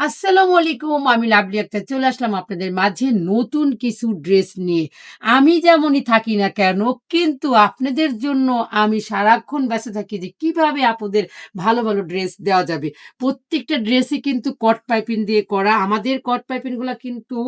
আসসালামু আলাইকুম আমি লাভলি আক্তার। চলে আসলাম আপনাদের মাঝে নতুন কিছু ড্রেস নিয়ে। আমি যেমনই থাকি না কেন কিন্তু আপনাদের জন্য আমি সারাক্ষণ ব্যস্ত থাকি যে কীভাবে আপনাদের ভালো ভালো ড্রেস দেওয়া যাবে। প্রত্যেকটা ড্রেসই কিন্তু কট পাইপিং দিয়ে করা। আমাদের কট পাইপিংগুলো কিন্তু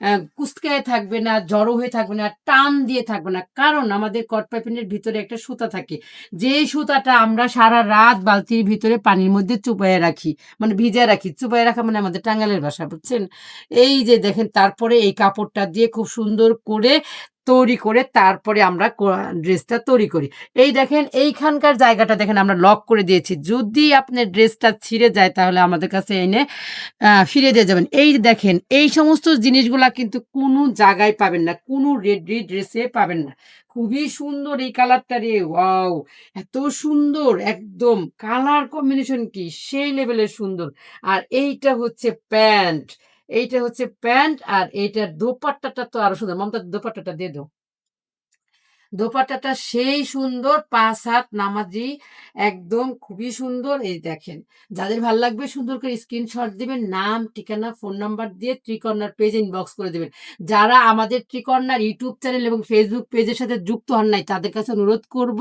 আহ, কুচকায় থাকবে না জড়ো হয়ে থাকবে না টান দিয়ে থাকবে না। কারণ আমাদের কট পাইপিংয়ের ভিতরে একটা সুতা থাকে। যে সুতাটা আমরা সারা রাত বালতির ভিতরে পানির মধ্যে চুপায়ে রাখি মানে ভিজে রাখি চুপাই রাখা মানে আমাদের টাঙ্গালের বাসা বুঝছেন? এই যে দেখেন তারপরে এই কাপড়টা দিয়ে খুব সুন্দর করে তৈরি করে তারপরে আমরা ড্রেসটা তৈরি করি। এই দেখেন, এইখানকার জায়গাটা দেখেন আমরা লক করে দিয়েছি। যদি আপনার ড্রেসটা ছিঁড়ে যায় তাহলে আমাদের কাছে এনে ফিরে দিয়ে যাবেন। এই দেখেন, এই সমস্ত জিনিসগুলা কিন্তু কোনো জায়গায় পাবেন না, কোনো রেডি ড্রেসে পাবেন না। খুবই সুন্দর এই কালারটা রে, ওয়াও! এত সুন্দর, একদম। কালার কম্বিনেশন কি? সেই লেভেলের সুন্দর। আর এইটা হচ্ছে প্যান্ট। এইটা হচ্ছে প্যান্ট আর এইটার দোপাট্টাটা তো আরও সুন্দর। মমতা দোপাট্টাটা দিয়ে দাও। দোপাট্টাটা সেই সুন্দর পাঁচ হাত নামাজি, একদম খুবই সুন্দর। এই দেখেন, যাদের ভালো লাগবে সুন্দর করে স্ক্রিনশট দিবেন, নাম, ঠিকানা ফোন নাম্বার দিয়ে ত্রিকর্ণার পেজ ইনবক্স করে দিবেন। যারা আমাদের ত্রিকর্ণার ইউটিউব চ্যানেল এবং ফেসবুক পেজের সাথে যুক্ত হন নাই, তাদের কাছে অনুরোধ করব,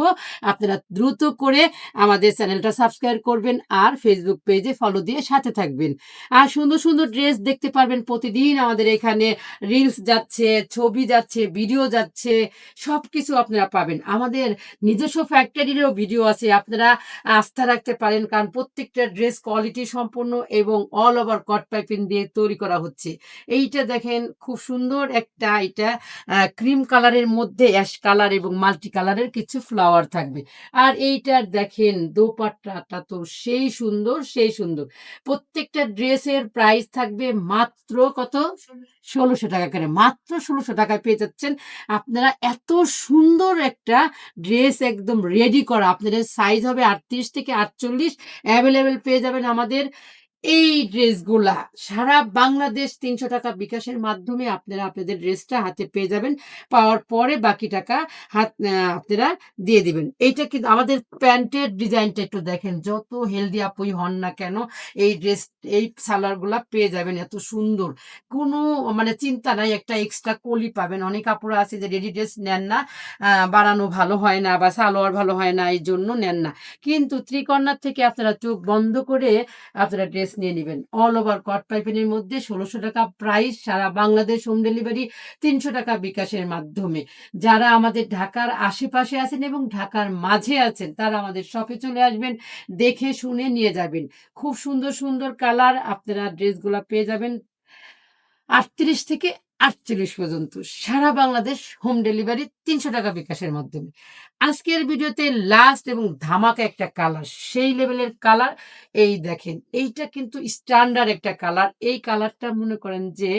আপনারা দ্রুত করে আমাদের চ্যানেলটা সাবস্ক্রাইব করবেন আর ফেসবুক পেজে ফলো দিয়ে সাথে থাকবেন। আর সুন্দর সুন্দর ড্রেস দেখতে পারবেন প্রতিদিন আমাদের এখানে। রিলস যাচ্ছে, ছবি যাচ্ছে ভিডিও যাচ্ছে সব কিছু আপনারা পাবেন। আমাদের নিজস্ব ফ্যাক্টরিরও ভিডিও আছে, আপনারা আস্থা রাখতে পারেন কারণ প্রত্যেকটা ড্রেস কোয়ালিটি সম্পন্ন এবং অল ওভার কট পাইপিং দিয়ে তৈরি করা হচ্ছে। এইটা দেখেন, খুব সুন্দর একটা এটা ক্রিম কালারের মধ্যে অ্যাশ কালার এবং মাল্টি কালারের কিছু ফ্লাওয়ার থাকবে। আর এইটার দেখেন, দোপাট্টাটা তো সেই সুন্দর সেই সুন্দর। প্রত্যেকটা ড্রেসের প্রাইস থাকবে মাত্র কত? ষোলোশো টাকা করে। মাত্র ষোলোশো টাকায় পেয়ে যাচ্ছেন। আপনারা এত সুন্দর একটা ড্রেস একদম রেডি করা। আপনাদের সাইজ হবে আটত্রিশ থেকে আটচল্লিশ। অ্যাভেলেবেল পেয়ে যাবেন আমাদের এই ড্রেসগুলা সারা বাংলাদেশ তিনশো টাকা বিকাশের মাধ্যমে আপনারা আপনাদের ড্রেসটা হাতে পেয়ে যাবেন। পাওয়ার পরে বাকি টাকা হাত আপনারা দিয়ে দিবেন। এইটা কিন্তু আমাদের প্যান্টের ডিজাইনটা একটু দেখেন। যত হেলদি আপুই হন না কেন এই ড্রেস, এই সালোয়ারগুলা পেয়ে যাবেন এত সুন্দর। কোনো মানে চিন্তা নাই, একটা এক্সট্রা কলি পাবেন। অনেক কাপড় আছে যে রেডি ড্রেস নেন না বানানো ভালো হয় না বা সালোয়ার ভালো হয় না এই জন্য নেন না। কিন্তু ত্রিকর্ণার থেকে আপনারা চোখ বন্ধ করে আপনারা ড্রেস নিয়ে নেবেন। অল ওভার কট পাইপিনের মধ্যে ষোলোশো টাকা প্রাইস সারা বাংলাদেশ হোম ডেলিভারি তিনশো টাকা বিকাশের মাধ্যমে। যারা আমাদের ঢাকার আশেপাশে আছেন এবং ঢাকার মাঝে আছেন, তারা আমাদের শপে চলে আসবেন, দেখে শুনে নিয়ে যাবেন। খুব সুন্দর সুন্দর কালার আপনারা ড্রেসগুলো পেয়ে যাবেন। আটত্রিশ থেকে আটচল্লিশ পর্যন্ত। সারা বাংলাদেশ হোম ডেলিভারি তিনশো টাকা বিকাশের মাধ্যমে। আজকের ভিডিওতে লাস্ট এবং ধামাকা একটা কালার সেই লেভেলের কালার এই দেখেন, এইটা কিন্তু স্ট্যান্ডার্ড একটা কালার এই কালারটা মনে করেন যে,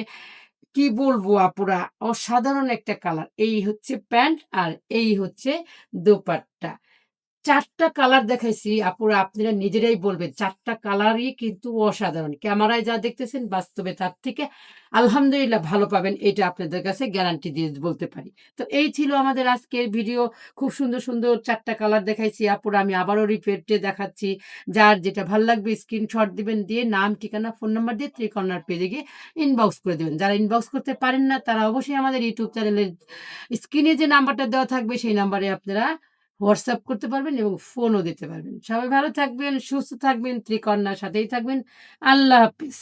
কি বলব আপুরা, অসাধারণ একটা কালার এই হচ্ছে প্যান্ট আর এই হচ্ছে দোপাট্টা। চারটা কালার দেখাইছি, আপুরা আপনারা নিজেরাই বলবেন, চারটা কালারই কিন্তু অসাধারণ। ক্যামেরায় যা দেখতেছেন বাস্তবে তার থেকে আলহামদুলিল্লাহ ভালো পাবেন, এটা আপনাদের কাছে গ্যারান্টি দিয়ে বলতে পারি। তো এই ছিল আমাদের আজকের ভিডিও খুব সুন্দর সুন্দর চারটা কালার দেখাইছি, আপুরা আমি আবারও রিপেটে দেখাচ্ছি। যার যেটা ভালো লাগবে স্ক্রিনশট দিবেন, দিয়ে নাম, ঠিকানা ফোন নাম্বার দিয়ে ত্রিকর্ণার পেজে গিয়ে ইনবক্স করে দেবেন। যারা ইনবক্স করতে পারেন না, তারা অবশ্যই আমাদের ইউটিউব চ্যানেলের স্ক্রিনে যে নাম্বারটা দেওয়া থাকবে, সেই নাম্বারে আপনারা হোয়াটসঅ্যাপ করতে পারবেন এবং ফোনও দিতে পারবেন। সবাই ভালো থাকবেন, সুস্থ থাকবেন, ত্রিকন্যার সাথেই থাকবেন। আল্লাহ হাফিজ।